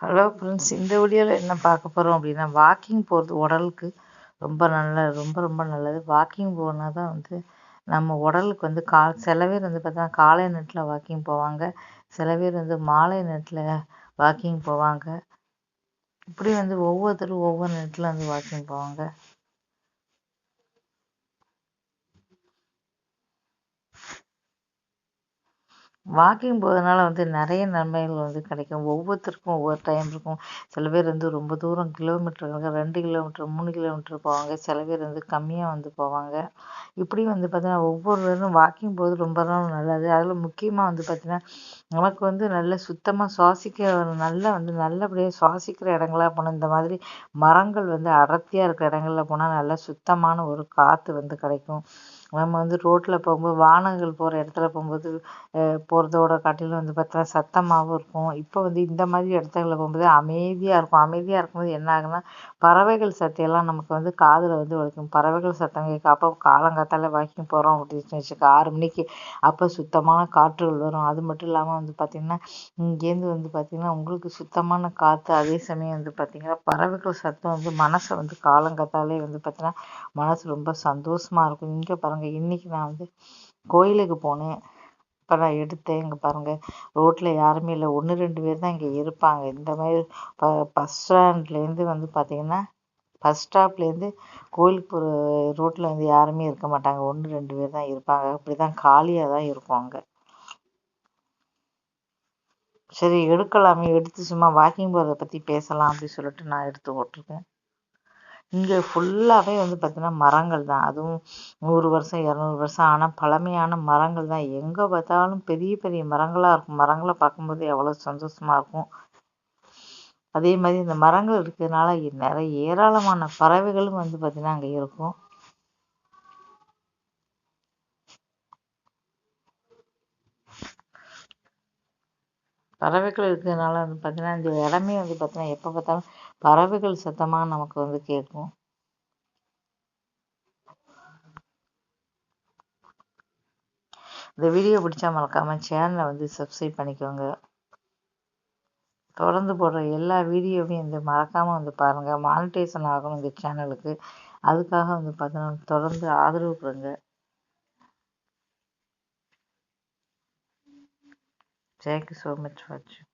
Hello friends இந்த வீடியோவில் என்ன பார்க்க போகிறோம் அப்படின்னா வாக்கிங் போகிறது உடலுக்கு ரொம்ப நல்ல ரொம்ப ரொம்ப நல்லது. வாக்கிங் போனால் தான் வந்து நம்ம உடலுக்கு வந்து கா சில பேர் வந்து பார்த்தா காலை நேரத்தில் வாக்கிங் போவாங்க. சில பேர் வந்து மாலை நேரத்தில் வாக்கிங் போவாங்க. இப்படி வந்து ஒவ்வொருத்தரும் ஒவ்வொரு நேரத்தில் வந்து வாக்கிங் போவாங்க. வாக்கிங் போகிறதுனால வந்து நிறைய நன்மைகள் வந்து கிடைக்கும். ஒவ்வொருத்தருக்கும் ஒவ்வொரு டைம் இருக்கும். சில பேர் வந்து ரொம்ப தூரம் கிலோமீட்டர் ரெண்டு கிலோமீட்டர் மூணு கிலோமீட்டர் போவாங்க. சில பேர் வந்து கம்மியாக வந்து போவாங்க. இப்படி வந்து பார்த்தீங்கன்னா ஒவ்வொருவரும் வாக்கிங் போகிறது ரொம்ப நல்லது. அதில் முக்கியமாக வந்து பார்த்திங்கன்னா நமக்கு வந்து நல்ல சுத்தமாக சுவாசிக்க நல்ல வந்து நல்லபடியாக சுவாசிக்கிற இடங்களா போனால் இந்த மாதிரி மரங்கள் வந்து அடர்த்தியாக இருக்கிற இடங்கள்ல போனால் நல்ல சுத்தமான ஒரு காற்று வந்து கிடைக்கும். நம்ம வந்து ரோட்டில் போகும்போது வாகனங்கள் போகிற இடத்துல போகும்போது போகிறதோட காட்டிலும் வந்து பார்த்தா சத்தமாகவும் இருக்கும். இப்போ வந்து இந்த மாதிரி இடத்துல போகும்போது அமைதியாக இருக்கும். அமைதியாக இருக்கும்போது என்ன ஆகுதுன்னா பறவைகள் சத்தெல்லாம் நமக்கு வந்து காதில் வந்து வலிக்கும். பறவைகள் சத்தம் கேட்க அப்போ காலங்காத்தால வாக்கிங் போகிறோம் அப்படின்னு வச்சுக்க ஆறு மணிக்கு அப்போ சுத்தமான காற்றுகள் வரும். அது மட்டும் இல்லாமல் வந்து பார்த்திங்கன்னா இங்கேருந்து வந்து பார்த்திங்கன்னா உங்களுக்கு சுத்தமான காற்று அதே சமயம் வந்து பார்த்திங்கன்னா பறவைகள் சத்தம் வந்து மனசை வந்து காலங்காத்தாலே வந்து பார்த்திங்கன்னா மனசு ரொம்ப சந்தோஷமாக இருக்கும். இங்கே பாருங்கள் இன்றைக்கி நான் வந்து கோயிலுக்கு போனேன். இப்போ நான் எடுத்தேன். இங்கே பாருங்கள் ரோட்டில் யாருமே இல்லை. ஒன்று ரெண்டு பேர் தான் இங்கே இருப்பாங்க. இந்த மாதிரி ப பஸ் ஸ்டாண்ட்லேருந்து வந்து பார்த்திங்கன்னா பஸ் ஸ்டாப்லேருந்து கோயிலுக்கு போகிற ரோட்டில் வந்து யாருமே இருக்க மாட்டாங்க. ஒன்று ரெண்டு பேர் தான் இருப்பாங்க. அப்படி தான் காலியாக தான் இருக்கும் அங்கே. சரி எடுக்கலாமே. எடுத்து சும்மா வாக்கிங் போகிறத பற்றி பேசலாம் அப்படின்னு சொல்லிட்டு நான் எடுத்து போட்டிருக்கேன். இங்கே ஃபுல்லாகவே வந்து பார்த்திங்கன்னா மரங்கள் தான். அதுவும் நூறு வருஷம் இரநூறு வருஷம் ஆன பழமையான மரங்கள் தான். எங்கே பார்த்தாலும் பெரிய பெரிய மரங்களாக இருக்கும். மரங்களை பார்க்கும்போது எவ்வளோ சந்தோஷமாக இருக்கும். அதே மாதிரி இந்த மரங்கள் இருக்கிறதுனால நிறைய ஏராளமான பறவைகளும் வந்து பார்த்திங்கன்னா அங்கே இருக்கும். பறவைகள் இருக்கிறதுனால வந்து பார்த்திங்கன்னா இந்த இடமே வந்து பார்த்திங்கன்னா எப்போ பார்த்தாலும் பறவைகள் சத்தமாக நமக்கு வந்து கேட்கும். இந்த வீடியோ பிடிச்சா மறக்காமல் சேனலை வந்து சப்ஸ்கிரைப் பண்ணிக்கோங்க. தொடர்ந்து போடுற எல்லா வீடியோவையும் வந்து மறக்காமல் வந்து பாருங்கள் மானிட்டேஷன் ஆகணும் இந்த சேனலுக்கு அதுக்காக வந்து பார்த்தீங்கன்னா தொடர்ந்து ஆதரவு கொடுங்க. தேங்க்யூ ஸோ மச் வாட்சிங்